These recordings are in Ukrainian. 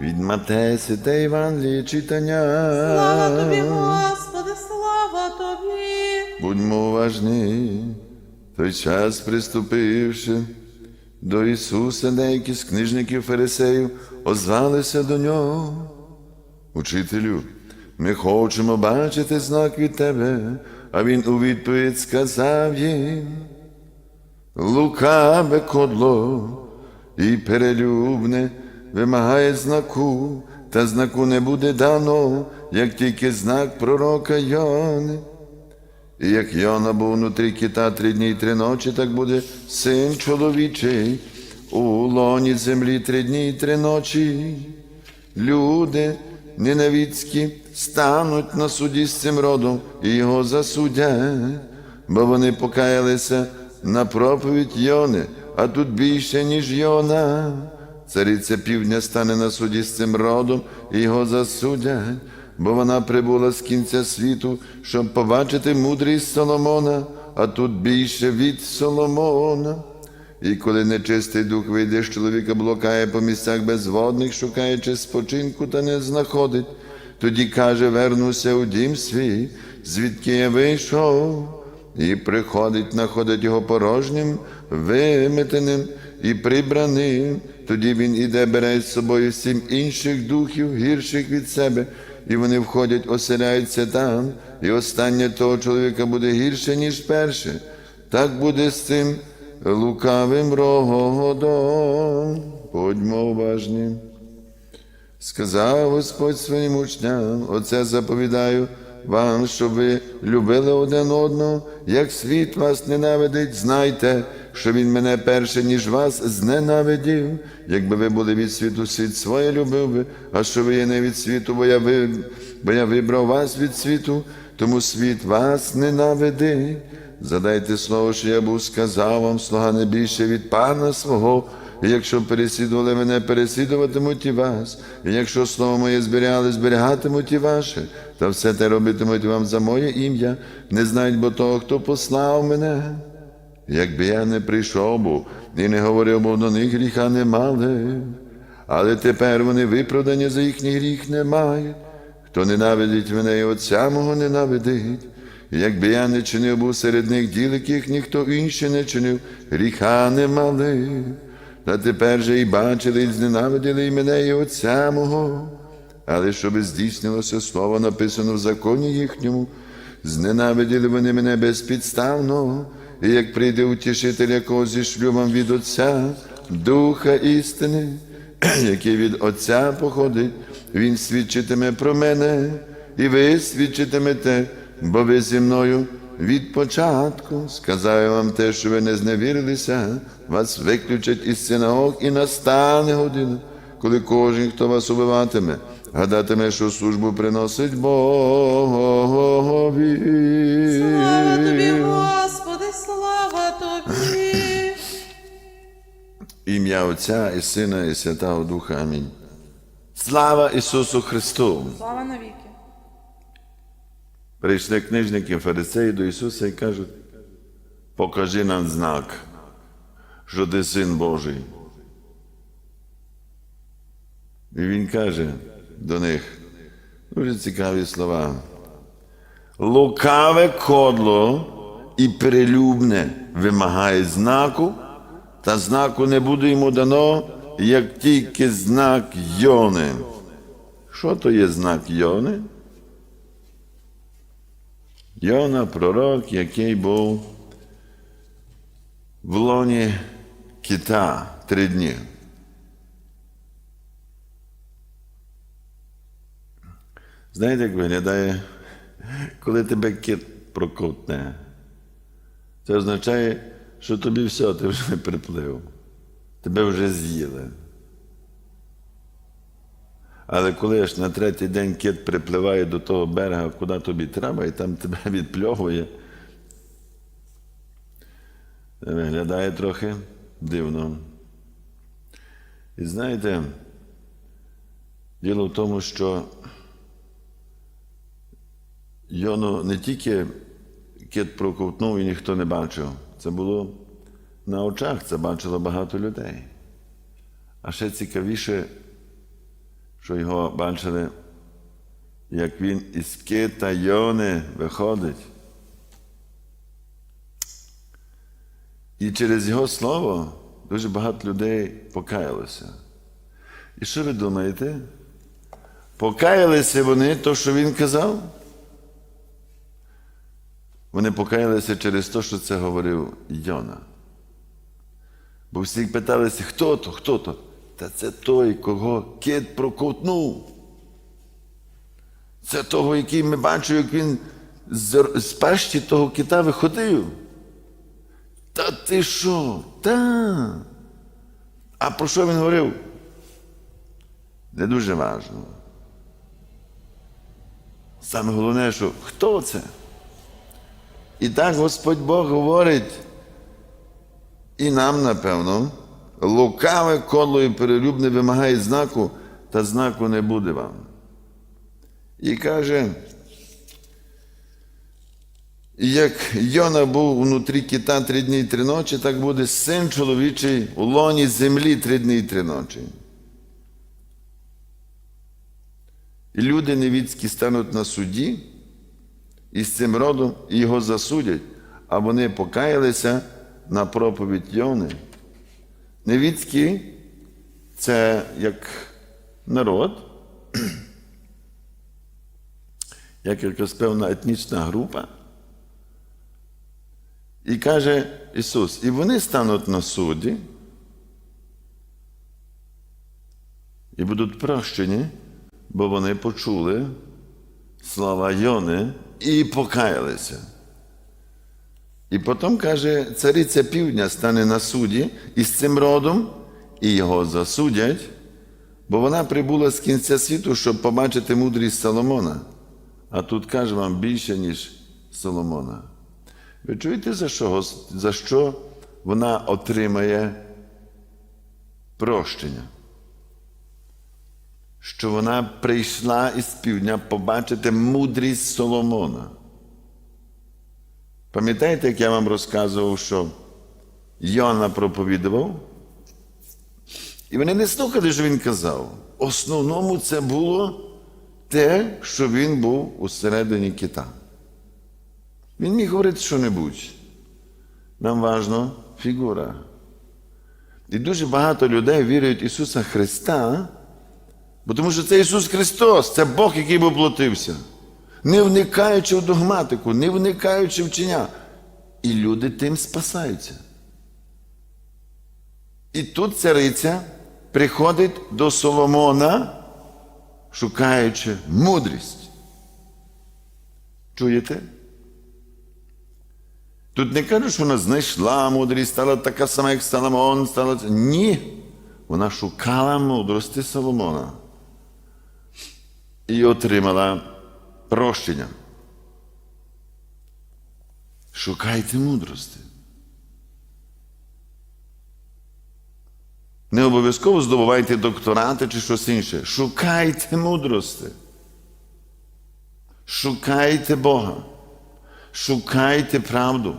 Від Матея Святе Євангеліє читання. Слава тобі, Господи, слава тобі. Будьмо уважні. Той час, приступивши до Ісуса, деякі з книжників фарисеїв озвалися до нього. Учителю, ми хочемо бачити знак від тебе, а він у відповідь сказав їм. Лукаве кодло і перелюбне вимагає знаку, та знаку не буде дано, як тільки знак пророка Йони. І як Йона був внутрі кита три дні й три ночі, так буде син чоловічий у лоні землі три дні й три ночі. Люди ненавицькі стануть на суді з цим родом і його засудять, бо вони покаялися на проповідь Йони, а тут більше, ніж Йона. Цариця півдня стане на суді з цим родом і його засудять, бо вона прибула з кінця світу, щоб побачити мудрість Соломона, а тут більше від Соломона. І коли нечистий дух вийде з чоловіка, блокає по місцях безводних, шукаючи спочинку та не знаходить, тоді каже, вернуся у дім свій, звідки я вийшов, і приходить, знаходить його порожнім, виметеним і прибраним. Тоді він іде, бере з собою сім інших духів, гірших від себе, і вони входять, оселяються там, і останнє того чоловіка буде гірше, ніж перше. Так буде з цим лукавим рогодом. Будьмо уважні. Сказав Господь своїм учням, оце заповідаю вам, щоб ви любили один одного, як світ вас ненавидить, знайте, що він мене перше, ніж вас, зненавидів. Якби ви були від світу, світ своє любив би, а що ви є не від світу, бо я, ви, бо я вибрав вас від світу, тому світ вас ненавидить. Задайте слово, що я був сказав вам, слуга не більше від пана свого. Якщо переслідували мене, переслідуватимуть і вас. І якщо слово моє зберігали, зберігатимуть і ваше, та все те робитимуть вам за моє ім'я, не знають бо того, хто послав мене. Якби я не прийшов був і не говорив, бо до них гріха не мали, але тепер вони виправдані за їхній гріх не мають. Хто ненавидить мене, і отця мого ненавидить. Якби я не чинив був серед них діл, яких ніхто інший не чинив, гріха не мали. Та тепер же і бачили, і зненавидили і мене, і отця мого. Але щоб здійснилося слово, написано в законі їхньому, зненавиділи вони мене безпідставно, і як прийде утішитель, якого зішлю вам від Отця, Духа істини, який від Отця походить, Він свідчитиме про мене, і ви свідчитимете, бо ви зі мною від початку. Сказав вам те, що ви не зневірилися, вас виключать із синагог, і настане година, коли кожен, хто вас убиватиме, гадатиме, що службу приносить Богові. Слава тобі, Господи, слава тобі. Ім'я Отця і Сина, і Святого Духа. Амінь. Слава Ісусу Христу! Слава навіки. Прийшли книжники фарисеї до Ісуса і кажуть, покажи нам знак, що ти син Божий. І Він каже до них дуже цікаві слова. Лукаве кодло і перелюбне вимагає знаку, та знаку не буде йому дано, як тільки знак Йони. Що то є знак Йони? Йона пророк, який був в лоні кита три дні. Знаєте, як виглядає, коли тебе кит проковтне? Це означає, що тобі все, ти вже приплив, тебе вже з'їли. Але коли аж на третій день кит припливає до того берега, куди тобі треба, і там тебе відпльовує, виглядає трохи дивно. І знаєте, діло в тому, що Йону не тільки кит проковтнув і ніхто не бачив. Це було на очах, це бачило багато людей. А ще цікавіше, що його бачили, як він із кита Йони виходить. І через його слово дуже багато людей покаялося. І що ви думаєте? Покаялися вони то, що він казав? Вони покаялися через те, що це говорив Йона. Бо всі питалися, хто то, хто то? Та це той, кого кит проковтнув. Це того, який ми бачимо, як він з, пащі того кита виходив. Та ти що? Та. А про що він говорив? Не дуже важливо. Саме головне, що хто це? І так Господь Бог говорить, і нам, напевно, лукаве коло і перелюбне вимагає знаку, та знаку не буде вам. І каже, як Йона був внутрі кита три дні і три ночі, так буде син чоловічий у лоні землі три дні і три ночі. І люди невідські стануть на суді і з цим родом і його засудять, а вони покаялися на проповідь Йони. Невідські це як народ, як якась певна етнічна група. І каже Ісус, і вони стануть на суді і будуть прощені, бо вони почули слова Йони і покаялися. І потім каже, цариця півдня стане на суді із цим родом, і його засудять, бо вона прибула з кінця світу, щоб побачити мудрість Соломона. А тут каже вам більше, ніж Соломона. Ви чуєте, за що, за що вона отримає прощення? Що вона прийшла із півдня побачити мудрість Соломона. Пам'ятаєте, як я вам розказував, що Йона проповідував? І вони не слухали, що він казав. Основному це було те, що він був усередині кита. Він міг говорити що-небудь. Нам важно фігура. І дуже багато людей вірують в Ісуса Христа, бо тому що це Ісус Христос, це Бог, який воплотився, не вникаючи в догматику, не вникаючи в вчення. І люди тим спасаються. І тут цариця приходить до Соломона, шукаючи мудрість. Чуєте? Тут не кажуть, що вона знайшла мудрість, стала така сама, як Соломон, стала. Ні. Вона шукала мудрості Соломона і отримала прощення. Шукайте мудрості. Не обов'язково здобувайте докторати чи щось інше. Шукайте мудрості. Шукайте Бога. Шукайте правду.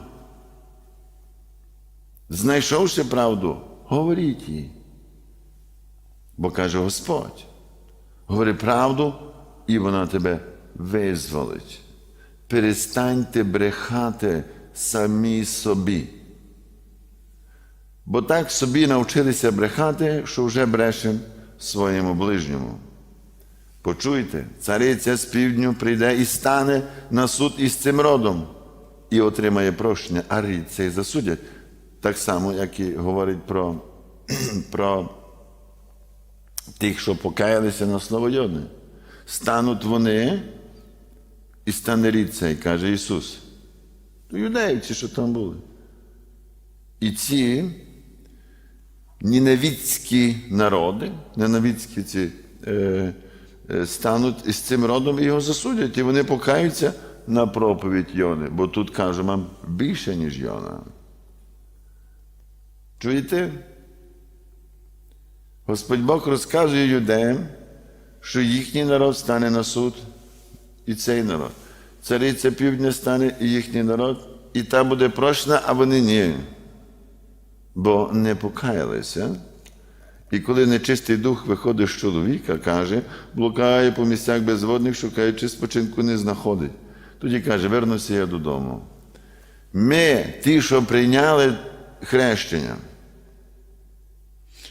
Знайшовши правду, говоріть їй. Бо каже Господь. Говори правду, і вона тебе визволить. Перестаньте брехати самі собі. Бо так собі навчилися брехати, що вже брешем своєму ближньому. Почуйте, цариця з півдню прийде і стане на суд із цим родом і отримає прощення, а цей засудять. Так само, як і говорить про, про тих, що покаялися на слово Йодне. Стануть вони і стане рід цей, каже Ісус. То юдеївці, що там були. І ці ненавідські народи, ненавідські ці е, е, стануть із цим родом і його засудять, і вони покаються на проповідь Йони, бо тут каже вам більше, ніж Йона. Чуєте? Господь Бог розказує юдеям, що їхній народ стане на суд, і цей народ. Цариця півдня стане і їхній народ, і та буде прощена, а вони ні. Бо не покаялися І коли нечистий дух виходить з чоловіка, каже, блукає по місцях безводних, шукаючи спочинку, не знаходить. Тоді каже, вернуся я додому. Ми, ті, що прийняли хрещення,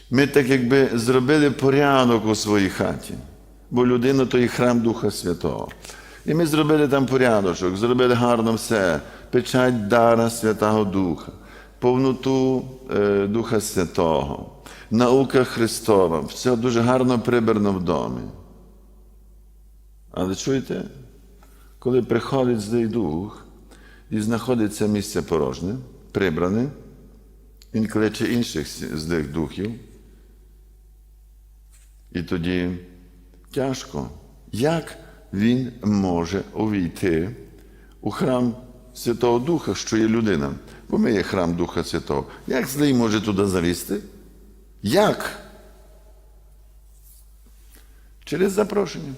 ми так якби зробили порядок у своїй хаті, бо людина то є храм Духа Святого. І ми зробили там порядочок, зробили гарно все, печать дара Святого Духа, повноту е, Духа Святого, наука Христова, все дуже гарно прибрано в домі. Але чуєте, коли приходить злий дух і знаходиться місце порожнє, прибране, він кличе інших злих духів. І тоді тяжко, як він може увійти у храм Святого Духа, що є людина. Бо ми є храм Духа Святого. Як злий може туди залізти? Як? Через запрошення.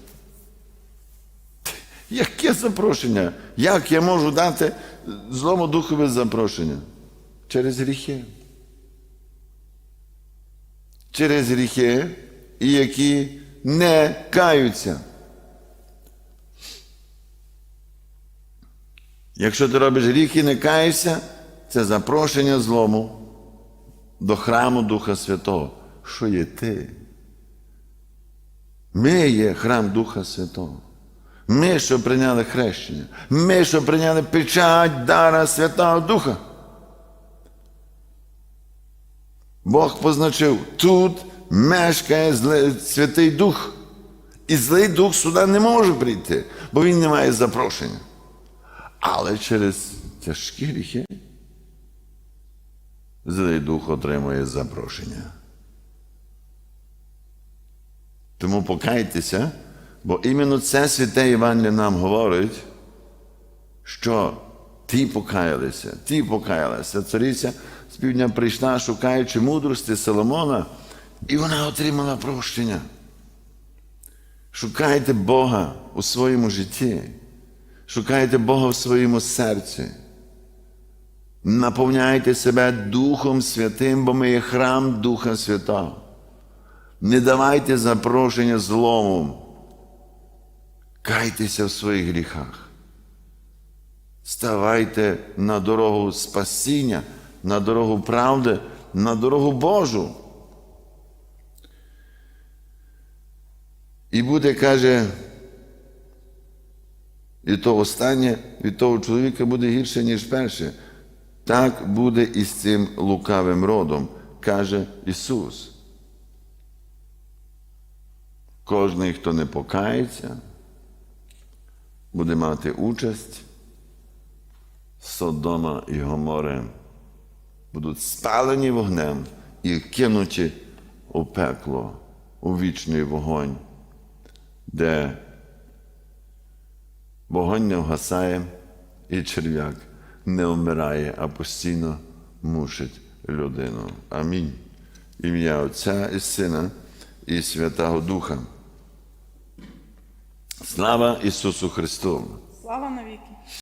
Яке запрошення? Як я можу дати злому духові запрошення? Через гріхи. Через гріхи, які не каються. Якщо ти робиш гріх і не каєшся, це запрошення злому до храму Духа Святого. Що є ти? Ми є храм Духа Святого. Ми, що прийняли хрещення, ми, що прийняли печать дара Святого Духа. Бог позначив, тут мешкає Святий Дух. І злий дух сюди не може прийти, бо він не має запрошення. Але через тяжкі гріхи злий дух отримує запрошення. Тому покайтеся, бо іменно це святе Євангеліє нам говорить, що ті покаялися, ті покаялися. Цариця з півдня прийшла, шукаючи мудрості Соломона, і вона отримала прощення. Шукайте Бога у своєму житті, шукайте Бога в своєму серці. Наповняйте себе Духом Святим, бо ми є храм Духа Святого. Не давайте запрошення злому. Кайтеся в своїх гріхах. Ставайте на дорогу спасіння, на дорогу правди, на дорогу Божу. І буде, каже, і то останнє від того чоловіка буде гірше, ніж перше. Так буде і з цим лукавим родом, каже Ісус. Кожний, хто не покається, буде мати участь Содома і Гоморе. Будуть спалені вогнем і кинуті у пекло, у вічний вогонь, де вогонь не вгасає і черв'як не вмирає, а постійно мучить людину. Амінь. Ім'я Отця і Сина і Святого Духа. Слава Ісусу Христу! Слава навіки.